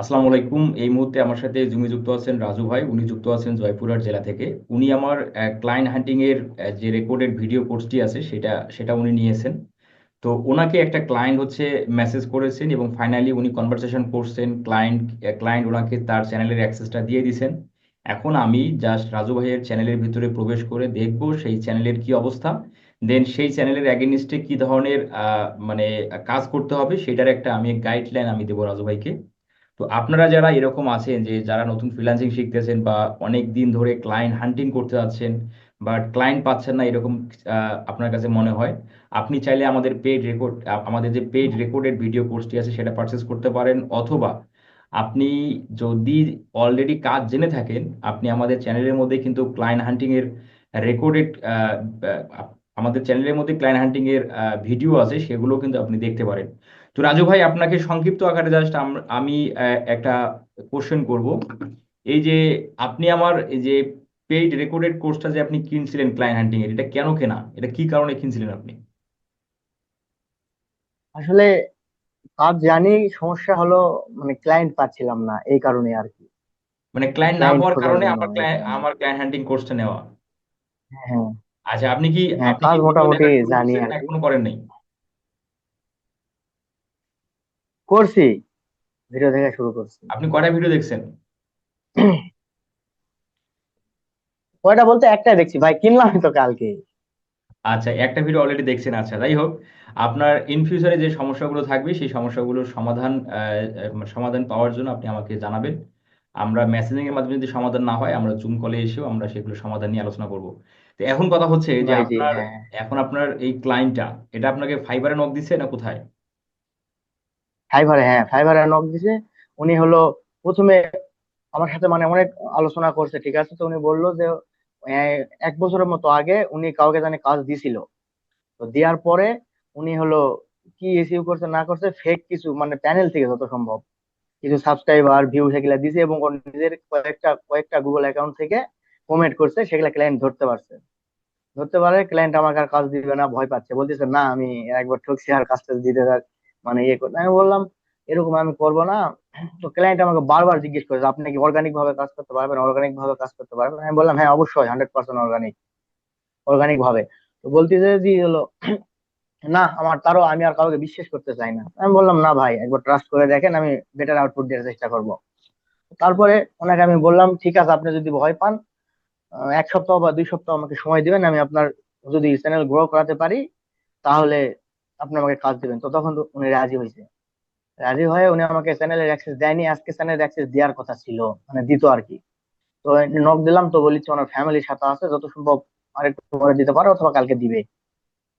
আসসালামু আলাইকুম। এই মুহূর্তে আমার সাথে জুমে যুক্ত আছেন রাজু ভাই। উনি যুক্ত আছেন জয়পুরহাট জেলা থেকে। উনি আমার ক্লায়েন্ট হান্টিং এর যে রেকর্ডেড ভিডিও কোর্সটি আছে সেটা সেটা উনি নিয়েছেন। তো ওনাকে একটা ক্লায়েন্ট হচ্ছে মেসেজ করেছেন এবং ফাইনালি উনি কনভারসেশন করছেন। ক্লায়েন্ট ক্লায়েন্ট ওনাকে তার চ্যানেলের অ্যাক্সেসটা দিয়ে দিয়েছেন এখন আমি জাস্ট রাজু ভাইয়ের চ্যানেলের ভিতরে প্রবেশ করে দেখব সেই চ্যানেলের কি অবস্থা। দেন সেই চ্যানেলের অ্যাগেনিস্টে কি ধরনের মানে কাজ করতে হবে সেটার একটা আমি গাইডলাইন আমি দেবো রাজু ভাইকে। তো আপনারা যারা এরকম আছেন যে যারা নতুন ফ্রিল্যান্সিং শিখতেছেন বা অনেক দিন ধরে ক্লায়েন্ট হান্টিং করতে যাচ্ছেন বাট ক্লায়েন্ট পাচ্ছেন না এরকম আপনার কাছে মনে হয়, আপনি চাইলে আমাদের পেড রেকর্ড আমাদের যে পেড রেকর্ডেড ভিডিও কোর্সটি আছে সেটা পারচেস করতে পারেন, অথবা আপনি যদি অলরেডি কাজ জেনে থাকেন, আপনি আমাদের চ্যানেলের মধ্যে কিন্তু ক্লায়েন্ট হান্টিং এর রেকর্ডেড আমাদের চ্যানেলের মধ্যে ক্লায়েন্ট হান্টিং এর ভিডিও আছে, সেগুলো কিন্তু আপনি দেখতে পারেন। তো রাজু ভাই আপনাকে সংক্ষিপ্ত আকারে জাস্ট আমি একটা কোশ্চেন করব। এই যে আপনি আমার এই যে পেইড রেকর্ডেড কোর্সটা যে আপনি কিনছিলেন ক্লায়েন্ট হান্টিং এর এটা কেন কেনা? এটা কি কারণে কিনছিলেন আপনি? আসলে কাজ জানি সমস্যা হলো মানে ক্লায়েন্ট পাচ্ছিলাম না এই কারণে আর কি। মানে ক্লায়েন্ট না পাওয়ার কারণে আমার ক্লায়েন্ট আমার ক্লায়েন্ট হান্টিং কোর্সটা নেওয়া। হ্যাঁ। আচ্ছা আপনি কি হ্যাঁ আপনি কাজ মোটামুটি জানি আর না কি। এখনও করেন নাই? করছি ভিডিও থেকে শুরু করছি। আপনি কয়টা ভিডিও দেখছেন? কয়টা বলতে একটাই দেখছি ভাই কিনলাম তো কালকে। আচ্ছা একটা ভিডিও অলরেডি দেখছেন আচ্ছা যাই হোক আপনার ইন ফিউচারে যে সমস্যাগুলো থাকবে সেই সমস্যাগুলোর সমাধান সমাধান পাওয়ার জন্য আপনি আমাকে জানাবেন। আমরা মেসেজিং এর মাধ্যমে যদি সমাধান না হয় আমরা জুম কলে এসেও আমরা সেগুলো সমাধান নিয়ে আলোচনা করব। তো এখন কথা হচ্ছে যে আপনার হ্যাঁ। এখন আপনার এই ক্লায়েন্টটা এটা আপনাকে ফাইবারে নক দিছে না কোথায়? ফাইবারে হ্যাঁ ফাইবারে নক দিছে। উনি হলো প্রথমে আমার সাথে মানে অনেক আলোচনা করছে, ঠিক আছে? তো উনি বলল যে এক বছরের মতো আগে উনি কাউকে জানি কাজ দিছিল। তো দেওয়ার পরে উনি হলো কি এসইউ করছে, না করছে ফেক কিছু মানে প্যানেল থেকে যত সম্ভব। কিছু সাবস্ক্রাইবার ভিউ সেগুলা দিছে এবং নিজের কয়েকটা কয়েকটা গুগল অ্যাকাউন্ট থেকে কমেন্ট করছে, সেগুলা ক্লায়েন্ট ধরতে পারছে। ধরতে পারে ক্লায়েন্ট আমাকে আর কাজ দিবে না, ভয় পাচ্ছে। বলতেছে, না, আমি একবার ঠকছি আর কাজটা দিতে মানে ইয়ে করতে আমি বললাম, এরকম আমি করব না। তো ক্লায়েন্ট আমাকে বারবার জিজ্ঞেস করেছে, আপনি কি অর্গানিক ভাবে কাজ করতে পারবেন? অর্গানিক ভাবে কাজ করতে পারবেন? আমি বললাম হ্যাঁ অবশ্যই হান্ড্রেড পার্সেন্ট অর্গানিক অর্গানিক ভাবে। তো বলতেছে যে হলো, না, আমার তারও আমি আর কাউকে বিশ্বাস করতে চাই না। আমি বললাম, না ভাই, একবার ট্রাস্ট করে দেখেন, আমি বেটার আউটপুট দেওয়ার চেষ্টা করব। তারপরে ওনাকে আমি বললাম, ঠিক আছে, আপনি যদি ভয় পান এক সপ্তাহ বা দুই সপ্তাহ আমাকে সময় দিবেন, আমি আপনার যদি চ্যানেল গ্রো করাতে পারি, তাহলে আপনি আমাকে কাজ দিবেন। তো তখন উনি রাজি হয়েছে। রাজি হয়ে উনি আমাকে চ্যানেলের অ্যাক্সেস দেয়নি। আজকে চ্যানেলের অ্যাক্সেস দেওয়ার কথা ছিল মানে দিত আর কি। তো নক দিলাম তো বলেছে ওনার ফ্যামিলির সাথে আছে, যত সম্ভব আরেকটু পরে দিতে পারে অথবা কালকে দিবে।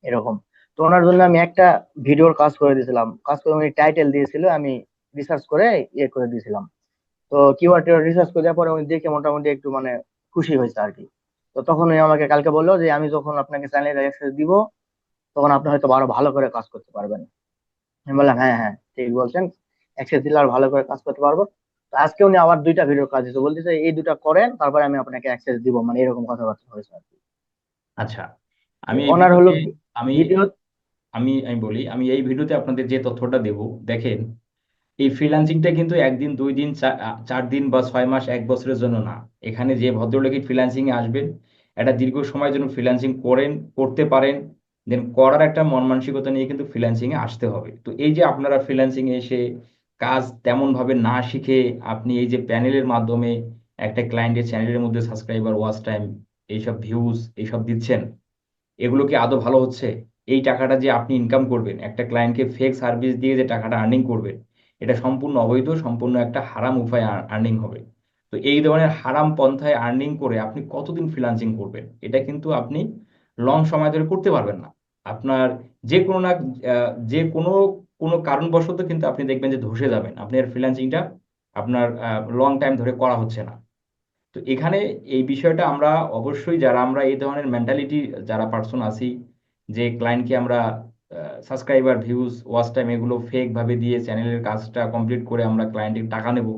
এরকম। তো ওনার জন্য আমি একটা ভিডিওর কাজ করে দিয়েছিলাম। কাজ করে উনি টাইটেল দিয়েছিল, আমি রিসার্চ করে ইয়ে করে দিয়েছিলাম। তো কিওয়ার্ড রিসার্চ করে দেওয়ার পরে উনি দেখে মোটামুটি একটু মানে খুশি হয়েছে আর কি। তো তখন উনি আমাকে কালকে বলল যে, আমি যখন আপনাকে চ্যানেলের অ্যাক্সেস দিব তখন আপনি হয়তো আরও ভালো করে কাজ করতে পারবেন। আমি বললাম হ্যাঁ হ্যাঁ ঠিক বলছেন। অ্যাক্সেস দিলে আর ভালো করে কাজ করতে পারব। তো আজকে উনি আবার দুইটা ভিডিওর কাজ দিতে বলতেছে এই দুটা করেন তারপরে আমি আপনাকে অ্যাক্সেস দিব। মানে এরকম কথাবার্তা হয়েছে আর কি। আচ্ছা আমি ওনার হলো আমি ভিডিও আমি আমি বলি আমি এই ভিডিওতে আপনাদের যে তথ্যটা দেব দেখেন এই ফ্রিল্যান্সিংটা কিন্তু একদিন দুই দিন চার দিন বা ছয় মাস এক বছরের জন্য না। এখানে যে ভদ্রলোকই ফ্রিল্যান্সিং এ আসবেন একটা দীর্ঘ সময়ের জন্য ফ্রিল্যান্সিং করেন করতে পারেন দেন করার একটা মন মানসিকতা নিয়ে কিন্তু ফ্রিল্যান্সিং এ আসতে হবে। তো এই যে আপনারা ফ্রিল্যান্সিং এ এসে কাজ তেমন ভাবে না শিখে আপনি এই যে প্যানেলের মাধ্যমে একটা ক্লায়েন্টের চ্যানেলের মধ্যে সাবস্ক্রাইবার ওয়াচ টাইম এইসব ভিউজ এইসব দিচ্ছেন, এগুলো কি আদৌ ভালো হচ্ছে? এই টাকাটা যে আপনি ইনকাম করবেন, একটা ক্লায়েন্টকে ফেক সার্ভিস দিয়ে যে টাকাটা আর্নিং করবেন, এটা সম্পূর্ণ অবৈধ, সম্পূর্ণ একটা হারাম উপায় আর্নিং হবে। তো এই ধরনের হারাম পন্থায় আর্নিং করে আপনি কতদিন ফ্রিল্যান্সিং করবেন? এটা কিন্তু আপনি লং সময় ধরে করতে পারবেন না। আপনার যে কোনো না যে কোনো কোনো কারণবশত কিন্তু আপনি দেখবেন যে ধসে যাবেন। আপনার ফ্রিল্যান্সিংটা আপনার লং টাইম ধরে করা হচ্ছে না। তো এখানে এই বিষয়টা আমরা অবশ্যই যারা আমরা এই ধরনের মেন্টালিটি যারা পার্সন আছি, যে ক্লায়েন্টকে আমরা সাবস্ক্রাইবার ভিউজ ওয়াচ টাইম এগুলো ফেক ভাবে দিয়ে চ্যানেলের কাজটা কমপ্লিট করে আমরা ক্লায়েন্টের টাকা নেব,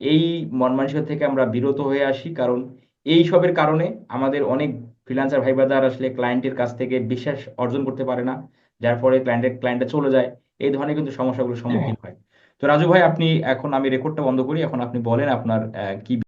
এই মন মানসিকতা থেকে আমরা বিরত হয়ে আসি। কারণ এই সবের কারণে আমাদের অনেক ফ্রিল্যান্সার ভাই ব্রাদার আসলে ক্লায়েন্টের কাছ থেকে বিশ্বাস অর্জন করতে পারে না যার ফলে ক্লায়েন্টের ক্লায়েন্টটা চলে যায়। এই ধরনের কিন্তু সমস্যাগুলোর সম্মুখীন হয়। তো রাজু ভাই আপনি এখন আমি রেকর্ডটা বন্ধ করি। এখন আপনি বলেন আপনার আহ, কি